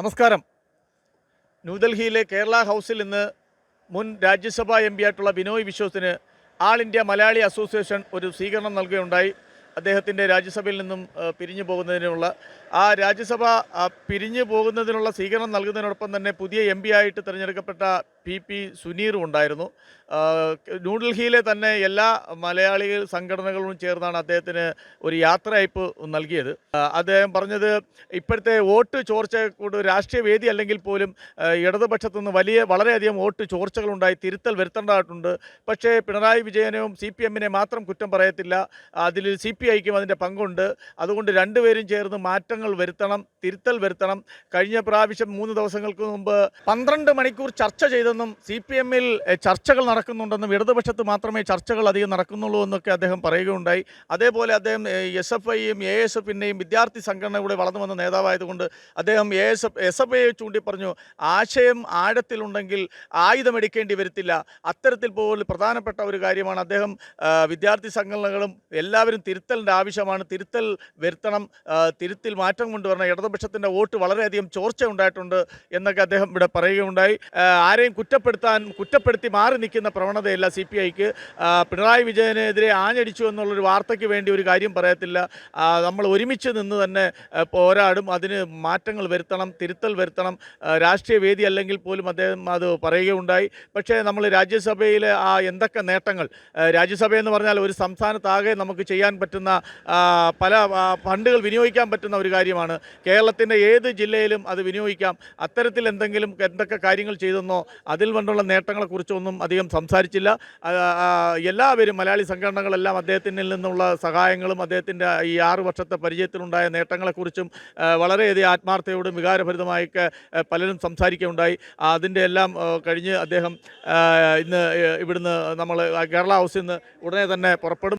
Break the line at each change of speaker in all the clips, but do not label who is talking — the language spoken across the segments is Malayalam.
നമസ്കാരം. ന്യൂഡൽഹിയിലെ കേരള ഹൗസിൽ ഇന്ന് മുൻ രാജ്യസഭാ എം പി ആയിട്ടുള്ള ബിനോയ് വിശ്വസിന് ആൾ ഇന്ത്യ മലയാളി അസോസിയേഷൻ ഒരു സ്വീകരണം നൽകുകയുണ്ടായി. അദ്ദേഹത്തിന്റെ രാജ്യസഭയിൽ നിന്നും പിരിഞ്ഞു പോകുന്നതിനുള്ള ആ രാജ്യസഭ പിരിഞ്ഞു പോകുന്നതിനുള്ള സ്വീകരണം നൽകുന്നതിനോടൊപ്പം തന്നെ പുതിയ എം ആയിട്ട് തിരഞ്ഞെടുക്കപ്പെട്ട പി പി സുനീറും ഉണ്ടായിരുന്നു. ന്യൂഡൽഹിയിലെ തന്നെ എല്ലാ മലയാളി സംഘടനകളും ചേർന്നാണ് അദ്ദേഹത്തിന് ഒരു യാത്രയയപ്പ് നൽകിയത്. അദ്ദേഹം പറഞ്ഞത് ഇപ്പോഴത്തെ വോട്ട് ചോർച്ച കൊണ്ട് രാഷ്ട്രീയ വേദി അല്ലെങ്കിൽ പോലും ഇടതുപക്ഷത്തു നിന്ന് വലിയ വളരെയധികം വോട്ട് ചോർച്ചകളുണ്ടായി തിരുത്തൽ വരുത്തേണ്ടതായിട്ടുണ്ട്. പക്ഷേ പിണറായി വിജയനും സി പി എമ്മിനെ മാത്രം കുറ്റം പറയത്തില്ല. അതിൽ സി പി ഐക്കും അതിന്റെ പങ്കുണ്ട്. അതുകൊണ്ട് രണ്ടുപേരും ചേർന്ന് മാറ്റങ്ങൾ വരുത്തണം തിരുത്തൽ വരുത്തണം. കഴിഞ്ഞ പ്രാവശ്യം മൂന്ന് ദിവസങ്ങൾക്ക് മുമ്പ് പന്ത്രണ്ട് മണിക്കൂർ ചർച്ച ചെയ്തെന്നും സി പി എമ്മിൽ ചർച്ചകൾ നടക്കുന്നുണ്ടെന്നും ഇടതുപക്ഷത്ത് മാത്രമേ ചർച്ചകൾ അധികം നടക്കുന്നുള്ളൂ എന്നൊക്കെ അദ്ദേഹം പറയുകയുണ്ടായി. അതേപോലെ അദ്ദേഹം എസ് എഫ് ഐയും എ എസ് എഫിന്റെയും വിദ്യാർത്ഥി സംഘടനയുടെ വളർന്നു വന്ന നേതാവായതുകൊണ്ട് അദ്ദേഹം A S F S F ഐയെ ചൂണ്ടി പറഞ്ഞു ആശയം ആഴത്തിലുണ്ടെങ്കിൽ ആയുധമെടുക്കേണ്ടി വരത്തില്ല. അത്തരത്തിൽ പോലും പ്രധാനപ്പെട്ട ഒരു കാര്യമാണ് അദ്ദേഹം വിദ്യാർത്ഥി സംഘടനകളും എല്ലാവരും തിരുത്തലിന്റെ ആവശ്യമാണ്. തിരുത്തൽ വരുത്തണം തിരുത്തിൽ മാറ്റം കൊണ്ടുവരണം. ഇടതുപക്ഷത്തിന്റെ വോട്ട് വളരെയധികം ചോർച്ച ഉണ്ടായിട്ടുണ്ട് എന്നൊക്കെ അദ്ദേഹം ഇവിടെ പറയുകയുണ്ടായി. ആരെയും കുറ്റപ്പെടുത്താൻ കുറ്റപ്പെടുത്തി മാറി നിൽക്കുന്ന പ്രവണതയല്ല സി പി ഐക്ക് പിണറായി വിജയനെതിരെ ആഞ്ഞടിച്ചു എന്നുള്ളൊരു വാർത്തയ്ക്ക് വേണ്ടി ഒരു കാര്യം പറയത്തില്ല. നമ്മൾ ഒരുമിച്ച് നിന്ന് തന്നെ പോരാടും. അതിന് മാറ്റങ്ങൾ വരുത്തണം തിരുത്തൽ വരുത്തണം. രാഷ്ട്രീയ വേദി അല്ലെങ്കിൽ പോലും അദ്ദേഹം അത് പറയുകയുണ്ടായി. പക്ഷേ നമ്മൾ രാജ്യസഭയിലെ ആ എന്തൊക്കെ നേട്ടങ്ങൾ രാജ്യസഭ എന്ന് പറഞ്ഞാൽ ഒരു സംസ്ഥാനത്താകെ നമുക്ക് ചെയ്യാൻ പറ്റുന്ന പല ഫണ്ടുകൾ വിനിയോഗിക്കാൻ പറ്റുന്ന ഒരു കാര്യമാണ്. കേരളത്തിന്റെ ഏത് ജില്ലയിലും അത് വിനിയോഗിക്കാം. അത്തരത്തിൽ എന്തെങ്കിലും എന്തൊക്കെ കാര്യങ്ങൾ ചെയ്തെന്നോ അതിൽ കൊണ്ടുള്ള നേട്ടങ്ങളെക്കുറിച്ചൊന്നും അധികം സംസാരിച്ചില്ല. എല്ലാവരും മലയാളി സംഘടനകളെല്ലാം അദ്ദേഹത്തിൽ നിന്നുള്ള സഹായങ്ങളും അദ്ദേഹത്തിന്റെ ഈ ആറു വർഷത്തെ പരിചയത്തിലുണ്ടായ നേട്ടങ്ങളെക്കുറിച്ചും വളരെയധികം ആത്മാർത്ഥയോടും വികാരഭരിതമായൊക്കെ പലരും സംസാരിക്കുകയുണ്ടായി. അതിന്റെ എല്ലാം കഴിഞ്ഞ് അദ്ദേഹം ഇന്ന് ഇവിടുന്ന് നമ്മൾ കേരള ഹൗസിൽ നിന്ന് ഉടനെ തന്നെ പുറപ്പെടും.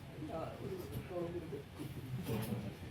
Yeah, it was a little bit.